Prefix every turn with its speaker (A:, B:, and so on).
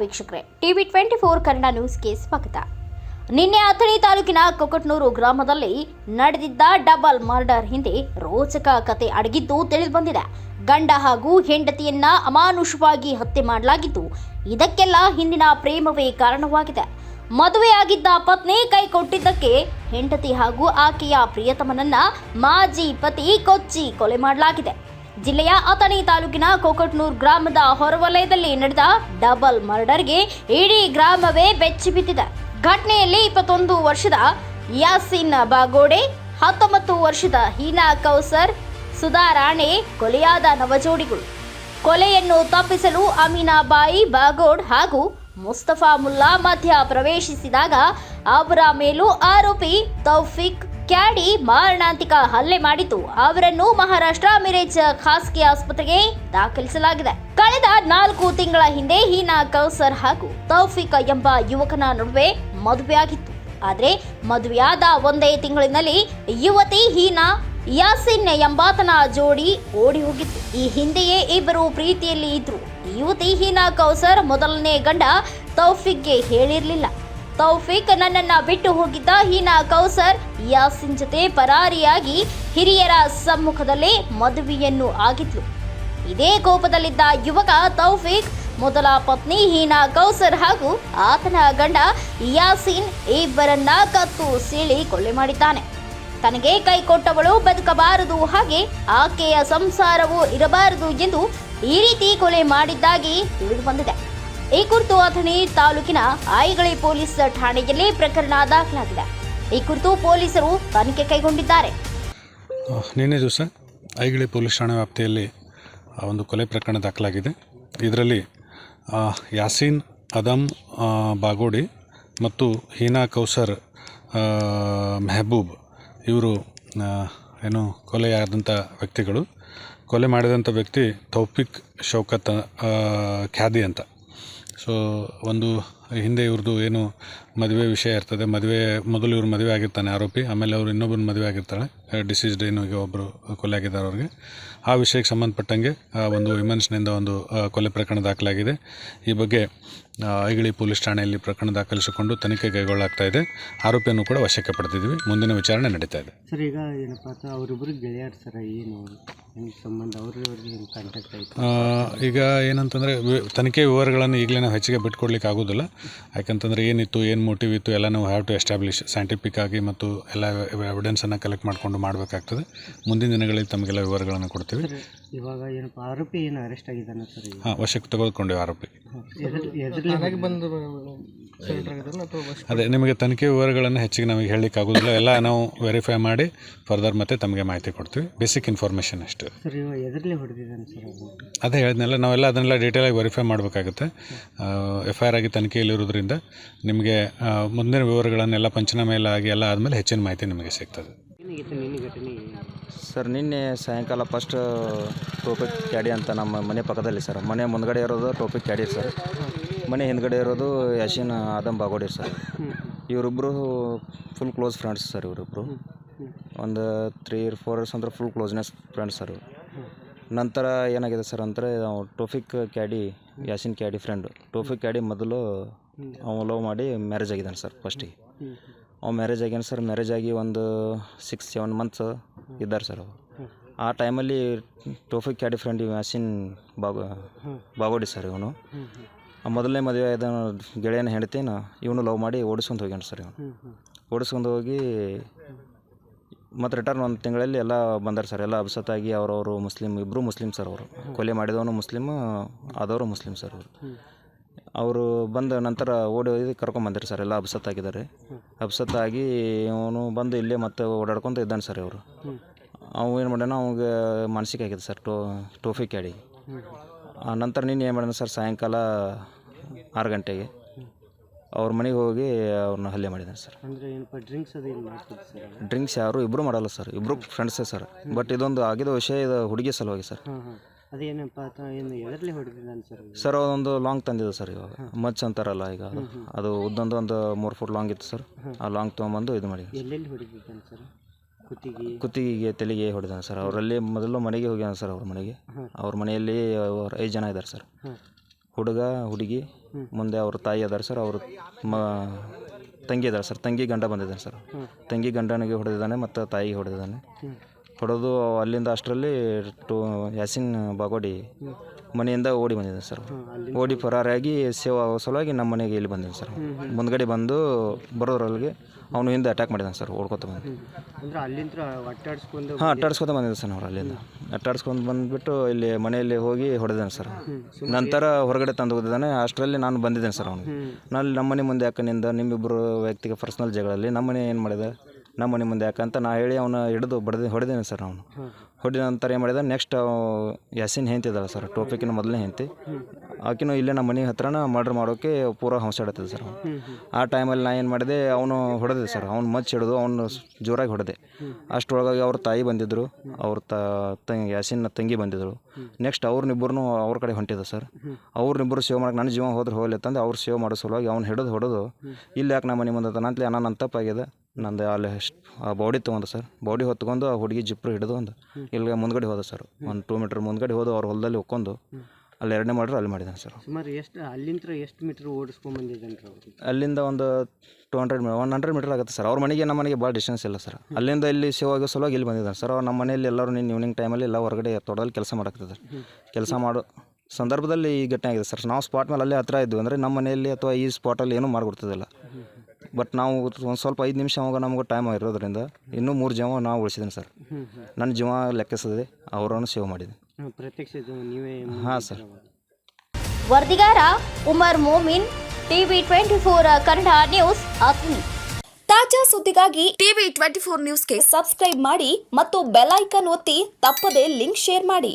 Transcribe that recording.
A: ವೀಕ್ಷಕರೇ. TV twenty four Kannada ನ್ಯೂಸ್ಗೆ ಸ್ವಾಗತ. ನಿನ್ನೆ ಅಥಣಿ ತಾಲೂಕಿನ ಕೊಕಟ್ನೂರು ಗ್ರಾಮದಲ್ಲಿ ನಡೆದಿದ್ದ ಡಬಲ್ ಮರ್ಡರ್ ಹಿಂದೆ ರೋಚಕ ಕತೆ ಅಡಗಿದ್ದು ತಿಳಿದುಬಂದಿದೆ. ಗಂಡ ಹಾಗೂ ಹೆಂಡತಿಯನ್ನ ಅಮಾನುಷವಾಗಿ ಹತ್ಯೆ ಮಾಡಲಾಗಿದ್ದು, ಇದಕ್ಕೆಲ್ಲ ಹಿಂದಿನ ಪ್ರೇಮವೇ ಕಾರಣವಾಗಿದೆ. ಮದುವೆಯಾಗಿದ್ದ ಪತ್ನಿ ಕೈ ಕೊಟ್ಟಿದ್ದಕ್ಕೆ ಹೆಂಡತಿ ಹಾಗೂ ಆಕೆಯ ಪ್ರಿಯತಮನನ್ನ ಮಾಜಿ ಪತಿ ಕೊಚ್ಚಿ ಕೊಲೆ ಮಾಡಲಾಗಿದೆ. ಜಿಲ್ಲೆಯ ಅಥಣಿ ತಾಲೂಕಿನ ಕೋಕಟ್ನೂರ್ ಗ್ರಾಮದ ಹೊರವಲಯದಲ್ಲಿ ನಡೆದ ಡಬಲ್ ಮರ್ಡರ್ಗೆ ಇಡೀ ಗ್ರಾಮವೇ ಬೆಚ್ಚಿ ಬಿದ್ದಿದೆ. ಘಟನೆಯಲ್ಲಿ ಇಪ್ಪತ್ತೊಂದು ವರ್ಷದ ಯಾಸಿನ್ ಬಾಗೋಡೆ, ಹತ್ತೊಂಬತ್ತು ವರ್ಷದ ಹೀನಾ ಕೌಸರ್ ಸುಧಾರಾಣೆ ಕೊಲೆಯಾದ ನವಜೋಡಿಗಳು. ಕೊಲೆಯನ್ನು ತಪ್ಪಿಸಲು ಅಮೀನಾಬಾಯಿ ಬಾಗೋಡ್ ಹಾಗೂ ಮುಸ್ತಫಾ ಮುಲ್ಲಾ ಮಧ್ಯ ಪ್ರವೇಶಿಸಿದಾಗ ಅವರ ಮೇಲೂ ಆರೋಪಿ ತೌಫಿಕ್ ಕ್ಯಾಡಿ ಮಾರಣಾಂತಿಕ ಹಲ್ಲೆ ಮಾಡಿತು ಅವರನ್ನು ಮಹಾರಾಷ್ಟ್ರ ಮಿರೇಜ್ ಖಾಸಗಿ ಆಸ್ಪತ್ರೆಗೆ ದಾಖಲಿಸಲಾಗಿದೆ. ಕಳೆದ ನಾಲ್ಕು ತಿಂಗಳ ಹಿಂದೆ ಹೀನಾ ಕೌಸರ್ ಹಾಗೂ ತೌಫಿಕ್ ಎಂಬ ಯುವಕನ ನಡುವೆ ಮದುವೆಯಾಗಿತ್ತು. ಆದರೆ ಮದುವೆಯಾದ ಒಂದೇ ತಿಂಗಳಿನಲ್ಲಿ ಯುವತಿ ಹೀನಾ ಯಾಸಿನ್ ಎಂಬಾತನ ಜೋಡಿ ಓಡಿ ಹೋಗಿತ್ತು. ಈ ಹಿಂದೆಯೇ ಇಬ್ಬರು ಪ್ರೀತಿಯಲ್ಲಿ ಇದ್ರು. ಯುವತಿ ಹೀನಾ ಕೌಸರ್ ಮೊದಲನೇ ಗಂಡ ತೌಫಿಕ್ಗೆ ಹೇಳಿರಲಿಲ್ಲ. ತೌಫಿಕ್ ನನ್ನನ್ನ ಬಿಟ್ಟು ಹೋಗಿದ್ದ ಹೀನಾ ಕೌಸರ್, ಯಾಸಿನ್ ಜೊತೆ ಪರಾರಿಯಾಗಿ ಹಿರಿಯರ ಸಮ್ಮುಖದಲ್ಲೇ ಮದುವೆಯನ್ನು ಆಗಿದ್ಲು. ಇದೇ ಕೋಪದಲ್ಲಿದ್ದ ಯುವಕ ತೌಫಿಕ್, ಮೊದಲ ಪತ್ನಿ ಹೀನಾ ಕೌಸರ್ ಹಾಗೂ ಆತನ ಗಂಡ ಯಾಸಿನ್ ಇಬ್ಬರನ್ನ ಕತ್ತು ಸೀಳಿ ಕೊಲೆ ಮಾಡಿದ್ದಾನೆ. ತನಗೆ ಕೈ ಕೊಟ್ಟವಳು ಬದುಕಬಾರದು ಹಾಗೆ ಆಕೆಯ ಸಂಸಾರವೂ ಇರಬಾರದು ಎಂದು ಈ ರೀತಿ ಕೊಲೆ ಮಾಡಿದ್ದಾಗಿ ತಿಳಿದು ಬಂದಿದೆ. ಈ ಕುರಿತು ಅಥಣಿ ತಾಲೂಕಿನ ಐಗಳಿ ಪೊಲೀಸ್ ಠಾಣೆಯಲ್ಲಿ ಪ್ರಕರಣ ದಾಖಲಾಗಿದೆ. ಈ ಕುರಿತು ಪೊಲೀಸರು ತನಿಖೆ ಕೈಗೊಂಡಿದ್ದಾರೆ.
B: ನಿನ್ನೆ ದಿವಸ ಐಗಳಿ ಪೊಲೀಸ್ ಠಾಣೆ ವ್ಯಾಪ್ತಿಯಲ್ಲಿ ಒಂದು ಕೊಲೆ ಪ್ರಕರಣ ದಾಖಲಾಗಿದೆ. ಇದರಲ್ಲಿ ಯಾಸೀನ್ ಅದಮ್ ಬಾಗೋಡಿ ಮತ್ತು ಹೀನಾ ಕೌಸರ್ ಮೆಹಬೂಬ್ ಇವರು ಏನು ಕೊಲೆಯಾದಂಥ ವ್ಯಕ್ತಿಗಳು. ಕೊಲೆ ಮಾಡಿದಂಥ ವ್ಯಕ್ತಿ ತೌಫಿಕ್ ಶೌಕತ್ ಖ್ಯಾದಿ ಅಂತ. ಸೊ ಒಂದು ಹಿಂದೆ ಇವ್ರದ್ದು ಏನು ಮದುವೆ ವಿಷಯ ಇರ್ತದೆ ಮದುವೆ ಮೊದಲು ಇವ್ರು ಮದುವೆ ಆಗಿರ್ತಾನೆ ಆರೋಪಿ ಆಮೇಲೆ ಅವರು ಇನ್ನೊಬ್ಬರು ಮದುವೆ ಆಗಿರ್ತಾಳೆ ಡಿಸೀಸ್ಡ್ ಏನು ಈಗ ಒಬ್ಬರು ಕೊಲೆ ಆಗಿದ್ದಾರೆ ಅವ್ರಿಗೆ. ಆ ವಿಷಯಕ್ಕೆ ಸಂಬಂಧಪಟ್ಟಂಗೆ ಆ, ಒಂದು ವಿಮನ್ಸ್ನಿಂದ ಒಂದು ಕೊಲೆ ಪ್ರಕರಣ ದಾಖಲಾಗಿದೆ. ಈ ಬಗ್ಗೆ ಐಗಳಿ ಪೊಲೀಸ್ ಠಾಣೆಯಲ್ಲಿ ಪ್ರಕರಣ ದಾಖಲಿಸಿಕೊಂಡು ತನಿಖೆ ಕೈಗೊಳ್ಳಲಾಗ್ತಾ ಇದೆ. ಆರೋಪಿಯನ್ನು ಕೂಡ ವಶಕ್ಕೆ ಪಡೆದಿದ್ದೀವಿ. ಮುಂದಿನ ವಿಚಾರಣೆ ನಡೀತಾ ಇದೆ.
C: ಸರ್ ಈಗ ಏನಪ್ಪ ಅವರಿಬ್ಬರು ಗೆಳೆಯರು ಸರ್ ಏನು ಸಂಬಂಧ? ಕಾಂಟ್ಯಾಕ್ಟ್
B: ಈಗ ಏನಂತಂದರೆ ತನಿಖೆ ವಿವರಗಳನ್ನು ಈಗಲೇ ನಾವು ಹೆಚ್ಚಿಗೆ ಬಿಟ್ಕೊಡ್ಲಿಕ್ಕೆ ಆಗೋದಿಲ್ಲ. ಯಾಕಂತಂದರೆ ಏನಿತ್ತು ಏನು ಮೋಟಿವ್ ಇತ್ತು ಎಲ್ಲ ನಾವು ಹ್ಯಾವ್ ಟು ಎಸ್ಟಾಬ್ಲಿಷ್ ಸೈಂಟಿಫಿಕ್ ಆಗಿ ಮತ್ತು ಎಲ್ಲ ಎವಿಡೆನ್ಸನ್ನು ಕಲೆಕ್ಟ್ ಮಾಡಿಕೊಂಡು ಮಾಡಬೇಕಾಗ್ತದೆ. ಮುಂದಿನ ದಿನಗಳಲ್ಲಿ ತಮಗೆಲ್ಲ ವಿವರಗಳನ್ನು ಕೊಡ್ತೀವಿ.
C: ಇವಾಗ ಏನಪ್ಪ ಆರೋಪಿ ಏನು ಅರೆಸ್ಟ್ ಆಗಿದ್ದಾನೆ ಸರ್
B: ಹಾಂ ವಶಕ್ಕೆ ತೆಗೆದುಕೊಂಡೇವೆ ಆರೋಪಿ. ಅದೇ ನಿಮಗೆ ತನಿಖೆ ವಿವರಗಳನ್ನು ಹೆಚ್ಚಿಗೆ ನಮಗೆ ಹೇಳಲಿಕ್ಕೆ ಆಗೋದಿಲ್ಲ. ಎಲ್ಲ ನಾವು ವೆರಿಫೈ ಮಾಡಿ ಫರ್ದರ್ ಮತ್ತೆ ತಮಗೆ ಮಾಹಿತಿ ಕೊಡ್ತೀವಿ. ಬೇಸಿಕ್ ಇನ್ಫಾರ್ಮೇಷನ್ ಅಷ್ಟು.
C: ಅದೇ
B: ಹೇಳಿದ್ನಲ್ಲ ನಾವೆಲ್ಲ ಅದನ್ನೆಲ್ಲ ಆಗಿ ವೆರಿಫೈ ಮಾಡಬೇಕಾಗುತ್ತೆ. ಎಫ್ ಐ ಆರ್ ಆಗಿ ತನಿಖೆಯಲ್ಲಿರೋದ್ರಿಂದ ನಿಮಗೆ ಮುಂದಿನ ವಿವರಗಳನ್ನೆಲ್ಲ ಪಂಚನಾಮೆ ಎಲ್ಲ ಆಗಿ ಎಲ್ಲ ಆದಮೇಲೆ ಹೆಚ್ಚಿನ ಮಾಹಿತಿ ನಿಮಗೆ ಸಿಗ್ತದೆ.
D: ಸರ್ ನಿನ್ನೆ ಸಾಯಂಕಾಲ ಫಸ್ಟ್ ಟೋಪಿಕ್ ಕ್ಯಾಡಿ ಅಂತ ನಮ್ಮ ಮನೆ ಪಕ್ಕದಲ್ಲಿ ಸರ್. ಮನೆ ಮುಂದ್ಗಡೆ ಇರೋದು ಟೋಪಿಕ್ ಕ್ಯಾಡಿ ಸರ್. ಮನೆ ಹಿಂದ್ಗಡೆ ಇರೋದು ಯಶಿನ್ ಆದಮ್ ಬಾಗೋಡಿ ಸರ್. ಇವರಿಬ್ಬರು ಫುಲ್ ಕ್ಲೋಸ್ ಫ್ರೆಂಡ್ಸ್ ಸರ್ ಇವರಿಬ್ಬರು ಒಂದು ತ್ರೀ ಫೋರ್ ಇಯರ್ಸ್ ಅಂದ್ರೆ ಫುಲ್ ಕ್ಲೋಸ್ನೆಸ್ ಫ್ರೆಂಡ್ಸ್ ಸರ್ ನಂತರ ಏನಾಗಿದೆ ಸರ್ ಅಂದರೆ ಟೋಫಿಕ್ ಕ್ಯಾಡಿ ಯಾಸಿನ್ ಕ್ಯಾಡಿ ಫ್ರೆಂಡು ಟೋಫಿಕ್ ಕ್ಯಾಡಿ ಮೊದಲು ಅವ ಲವ್ ಮಾಡಿ ಮ್ಯಾರೇಜ್ ಆಗಿದ್ದಾನೆ ಸರ್ ಫಸ್ಟಿಗೆ ಅವ ಮ್ಯಾರೇಜ್ ಆಗ್ಯಾನ ಸರ್ ಮ್ಯಾರೇಜ್ ಆಗಿ ಒಂದು ಸಿಕ್ಸ್ ಸೆವೆನ್ ಮಂತ್ಸ್ ಇದ್ದಾರೆ ಸರ್ ಅವು ಆ ಟೈಮಲ್ಲಿ ಟೋಫಿಕ್ ಕ್ಯಾಡಿ ಫ್ರೆಂಡ್ ಇವ್ ಯಾಸಿನ್ ಬಾಗೋ ಬಾಗೋಡಿ ಸರ್ ಇವನು. ಆ ಮೊದಲನೇ ಮದುವೆ ಆದ ಗೆಳೆಯನ ಹೆಂಡತಿನ ಇವನು ಲವ್ ಮಾಡಿ ಓಡಿಸ್ಕೊಂಡು ಹೋಗ್ಯಾನ ಸರ್ ಇವನು. ಓಡಿಸ್ಕೊಂಡು ಹೋಗಿ ಮತ್ತು ರಿಟರ್ನ್ ಒಂದು ತಿಂಗಳಲ್ಲಿ ಎಲ್ಲ ಬಂದಾರ ಸರ್. ಎಲ್ಲ ಅಬ್ಸತ್ತಾಗಿ ಅವರವರು ಮುಸ್ಲಿಮ್ ಇಬ್ಬರು ಮುಸ್ಲಿಮ್ ಸರ್ ಅವರು. ಕೊಲೆ ಮಾಡಿದವನು ಮುಸ್ಲಿಮ್ ಆದವರು ಮುಸ್ಲಿಮ್ ಸರ್ ಅವರು. ಅವರು ಬಂದ ನಂತರ ಓಡಿ ಹೋಗಿ ಕರ್ಕೊಂಬಂದಿರಿ ಸರ್. ಎಲ್ಲ ಅಬ್ಸತ್ತಾಗಿದ್ದಾರೆ ಅಬ್ಸತ್ತಾಗಿ ಅವನು ಬಂದು ಇಲ್ಲೇ ಮತ್ತೆ ಓಡಾಡ್ಕೊಂತ ಇದ್ದಾನೆ ಸರ್ ಇವರು. ಅವ ಏನು ಮಾಡ್ಯಾನ ಅವಾಗ ಮಾನಸಿಕ ಆಗಿದೆ ಸರ್. ಟೋ ಟೋಫಿ ಕ್ಯಾಡಿ. ನಂತರ ನೀನು ಏನು ಮಾಡ್ಯಾನ ಸರ್? ಸಾಯಂಕಾಲ ಆರು ಗಂಟೆಗೆ ಅವ್ರ ಮನೆಗೆ ಹೋಗಿ ಅವ್ರನ್ನ ಹಲ್ಲೆ ಮಾಡಿದ್ದಾನೆ ಸರ್.
C: ಅಂದರೆ ಏನಪ್ಪ ಡ್ರಿಂಕ್ಸ್ ಅದು ಏನು ಮಾಡ್ತಿದ್ದು ಸರ್
D: ಡ್ರಿಂಕ್ಸ್ ಯಾರು ಇಬ್ಬರು ಮಾಡಲ್ಲ ಸರ್. ಇಬ್ಬರು ಫ್ರೆಂಡ್ಸೇ ಸರ್. ಬಟ್ ಇದೊಂದು ಆಗಿದ ವಿಷಯ ಇದು ಹುಡುಗಿ ಸಲುವಾಗಿ ಸರ್.
C: ಹಾಂ ಹಾಂ. ಅದೇನಪ್ಪ ಅಂತ ಏನು ಎದರಲ್ಲಿ ಹೊಡೆದಿದ್ದಾನೆ ಸರ್
D: ಸರ್ ಅದೊಂದು ಲಾಂಗ್ ತಂದಿದೆ ಸರ್ ಇವಾಗ. ಮಚ್ ಅಂತಾರಲ್ಲ ಈಗ ಅದು. ಅದು ಉದ್ದೊಂದು ಒಂದು ಮೂರು ಫುಟ್ ಲಾಂಗ್ ಇತ್ತು ಸರ್. ಆ ಲಾಂಗ್ ತೊಗೊಂಬಂದು ಇದು ಮಾಡಿ
C: ಎಲ್ಲೆಲ್ಲಿ ಹೊಡೆದಿದ್ದಾನೆ ಸರ್? ಕುತ್ತಿಗೆ.
D: ಕುತ್ತಿಗೆಗೆ ತಲೆಗೆ ಹೊಡೆದಾನೆ ಸರ್. ಅವರಲ್ಲಿ ಮೊದಲು ಮನೆಗೆ ಹೋಗ್ಯಾನ ಸರ್ ಅವ್ರ ಮನೆಗೆ. ಅವ್ರ ಮನೆಯಲ್ಲಿ ಅವ್ರು ಐದು ಜನ ಇದ್ದಾರೆ ಸರ್. ಹುಡುಗ ಹುಡುಗಿ ಮುಂದೆ ಅವ್ರ ತಾಯಿ ಇದ್ದಾರೆ ಸರ್. ಅವ್ರ ಮ ತಂಗಿ ಇದ್ದಾರೆ ಸರ್. ತಂಗಿ ಗಂಡ ಬಂದಿದ್ದಾನೆ ಸರ್. ತಂಗಿ ಗಂಡನಿಗೆ ಹೊಡೆದಿದ್ದಾನೆ ಮತ್ತು ತಾಯಿಗೆ ಹೊಡೆದಿದ್ದಾನೆ. ಹೊಡೆದು ಅಲ್ಲಿಂದ ಅಷ್ಟರಲ್ಲಿ ಟು ಯಾಸಿನ್ ಬಾಗೋಡಿ ಮನೆಯಿಂದ ಓಡಿ ಬಂದಿದ್ದೆ ಸರ್. ಓಡಿ ಪರಾರಿಯಾಗಿ ಸೇವಾ ಸಲುವಾಗಿ ನಮ್ಮ ಮನೆಗೆ ಇಲ್ಲಿ ಬಂದಿದ್ದೆ ಸರ್. ಮುಂದ್ಗಡೆ ಬಂದು ಬರೋದ್ರೊಳಗೆ ಅವನು ಹಿಂದೆ ಅಟ್ಯಾಕ್ ಮಾಡಿದ್ದಾನೆ ಸರ್ ಓಡ್ಕೊತ ಬಂದು.
C: ಅಂದ್ರೆ ಅಲ್ಲಿಂದ ಒಟ್ಟಾಡ್ಸ್ಕೊಂಡು
D: ಹಾಂ ಅಟ್ಟಾಡ್ಸ್ಕೊತ ಬಂದಿದ್ದೆ ಸರ್ ಅವ್ರು ಅಲ್ಲಿಂದ. ಅಟ್ಟಾಡ್ಸ್ಕೊಂಡು ಬಂದುಬಿಟ್ಟು ಇಲ್ಲಿ ಮನೆಯಲ್ಲಿ ಹೋಗಿ ಹೊಡೆದಾನೆ ಸರ್ ನಂತರ ಹೊರಗಡೆ ತಂದು ಹೋಗಿದ್ದಾನೆ ಅಷ್ಟರಲ್ಲಿ ನಾನು ಬಂದಿದ್ದೇನೆ ಸರ್ ಅವನು ನಾನು ನಮ್ಮ ಮನೆ ಮುಂದೆ ಯಾಕನಿಂದ ನಿಮ್ಮಿಬ್ಬರು ವ್ಯಕ್ತಿಗೆ ಪರ್ಸ್ನಲ್ ಜಗಳಲ್ಲಿ ನಮ್ಮನೆ ಏನು ಮಾಡಿದೆ? ನಮ್ಮ ಮನೆ ಮುಂದೆ. ಯಾಕಂತ ನಾ ಹೇಳಿ ಅವನು ಹಿಡಿದು ಬಡ್ದು ಹೊಡೆದೇನೆ ಸರ್ ಅವನು. ಹೊಡೆದ ನಂತರ ಏನು ಮಾಡಿದ ನೆಕ್ಸ್ಟ್ ಯಾಸಿನ್ ಹೆಂತಿದ್ದಾಳೆ ಸರ್, ಟೋಪಿಕಿನ ಮೊದಲನೇ ಹೆಂತಿ ಆಕಿನೂ ಇಲ್ಲೇ ನಮ್ಮ ಮನೆ ಹತ್ರನ ಮರ್ಡ್ರ್ ಮಾಡೋಕ್ಕೆ ಪೂರ ಹಂಸಾಡತ್ತಿದ್ದೆ ಸರ್ ಅವನು. ಆ ಟೈಮಲ್ಲಿ ನಾ ಏನು ಮಾಡಿದೆ, ಅವನು ಹೊಡೆದೆ ಸರ್, ಅವ್ನು ಮಚ್ಚ ಹಿಡಿದು ಅವನು ಜೋರಾಗಿ ಹೊಡೆದೆ. ಅಷ್ಟರೊಳಗಾಗಿ ಅವ್ರ ತಾಯಿ ಬಂದಿದ್ದರು ಅವ್ರ ತಂಗಿ ಯಾಸಿನ ತಂಗಿ ಬಂದಿದ್ದರು ನೆಕ್ಸ್ಟ್ ಅವ್ರನ್ನಿಬ್ಬರು ಅವ್ರ ಕಡೆ ಹೊಂಟಿದ್ದೆ ಸರ್. ಅವ್ರನ್ನಿಬ್ಬರು ಸೇವ್ ಮಾಡಕ್ಕೆ ನನ್ನ ಜೀವ ಹೋದ್ರೆ ಹೋಗ್ಲಿ ಅಂತಂದು ಅವ್ರು ಸೇವ್ ಮಾಡೋ ಸಲುವಾಗಿ ಅವ್ನು ಹಿಡಿದು ಹೊಡೆದು, ಇಲ್ಲಿ ಯಾಕೆ ನಮ್ಮ ಮನೆ ಮುಂದೆ ಅಂತಲೇ ಅಣ್ಣ ನನ್ನ ತಪ್ಪಾಗಿದೆ ನಂದು ಅಲ್ಲಿ ಆ ಬಾಡಿ ತೊಗೊಂಡು ಸರ್ ಬಾಡಿ ಹೊತ್ಕೊಂಡು ಆ ಹುಡುಗಿ ಜಿಪ್ರು ಹಿಡಿದು ಒಂದು ಇಲ್ಲಿ ಮುಂದ್ಗಡೆ ಹೋದ ಸರ್ ಒಂದು ಟೂ ಮೀಟ್ರ್ ಮುಂದ್ಗಡೆ ಹೋದು ಅವ್ರ ಹೊಲದಲ್ಲಿ ಒಕ್ಕೊಂಡು ಅಲ್ಲಿ ಎರಡನೇ ಮಾಡ್ರೆ ಅಲ್ಲಿ ಮಾಡಿದ್ದಾನೆ ಸರ್
C: ಸುಮಾರು ಎಷ್ಟು ಅಲ್ಲಿಂದ ಎಷ್ಟು ಮೀಟ್ರ್ ಓಡಿಸ್ಕೊಂಡು ಬಂದಿದ್ದಾನೆ ರೀ
D: ಅಲ್ಲಿಂದ ಒಂದು two hundred one hundred meter ಆಗುತ್ತೆ ಸರ್ ಅವ್ರ ಮನೆಗೆ ನಮ್ಮ ಮನೆಗೆ ಭಾಳ ಡಿಸ್ಟೆನ್ಸ್ ಇಲ್ಲ ಸರ್ ಅಲ್ಲಿಂದ ಇಲ್ಲಿ ಸೇವ್ ಆಗೋ ಸಲುವಾಗಿ ಇಲ್ಲಿ ಬಂದಿದ್ದಾನೆ ಸರ್ ಅವ್ರು ನಮ್ಮ ಮನೆಯಲ್ಲಿ ಎಲ್ಲರೂ ನಿನ್ನ ಈವ್ನಿಂಗ್ ಟೈಮಲ್ಲಿ ಎಲ್ಲ ಹೊರಗಡೆ ತೋಟದಲ್ಲಿ ಕೆಲಸ ಮಾಡಾಕ್ತಿದ್ದಾರೆ ಕೆಲಸ ಮಾಡೋ. ಸಂದರ್ಭದಲ್ಲಿ ಈ ಘಟನೆ ಆಗಿದೆ ಸರ್ ನಾವು ಸ್ಪಾಟ್ ಮೇಲೆ ಅಲ್ಲೇ ಹತ್ರ ಇದ್ವಿ ಅಂದರೆ ನಮ್ಮ ಮನೆಯಲ್ಲಿ ಅಥವಾ ಈ ಸ್ಪಾಟಲ್ಲಿ ಏನೂ ಮಾಡಿಕೊಡ್ತಿದ್ದಿಲ್ಲ. ಬಟ್ ನಾವು ಒಂದು ಸ್ವಲ್ಪ ಐದು ನಿಮಿಷ ಅವಾಗ ನಮ್ಗೆ ಟೈಮ್ ಇರೋದ್ರಿಂದ ಇನ್ನೂ ಮೂರು ಜೀವ ನಾವು ಉಳಿಸಿದ್ದೀನಿ ಸರ್ ನನ್ನ ಜೀವ ಲೆಕ್ಕಿಸದೆ ಅವರನ್ನು ಸೇವ್
C: ಮಾಡಿದೆ ಪ್ರತ್ಯಕ್ಷ ನೀವೇ
D: ಹಾಂ sir
A: ವರದಿಗಾರ Umar Momin TV twenty four Kannada news Athani
E: ತಾಜಾ ಸುದ್ದಿಗಾಗಿ ಟಿವಿ ಟ್ವೆಂಟಿ ಫೋರ್ ನ್ಯೂಸ್ಗೆ ಸಬ್ಸ್ಕ್ರೈಬ್ ಮಾಡಿ ಮತ್ತು ಬೆಲ್ ಐಕನ್ ಒತ್ತಿ ತಪ್ಪದೇ ಲಿಂಕ್ ಶೇರ್ ಮಾಡಿ.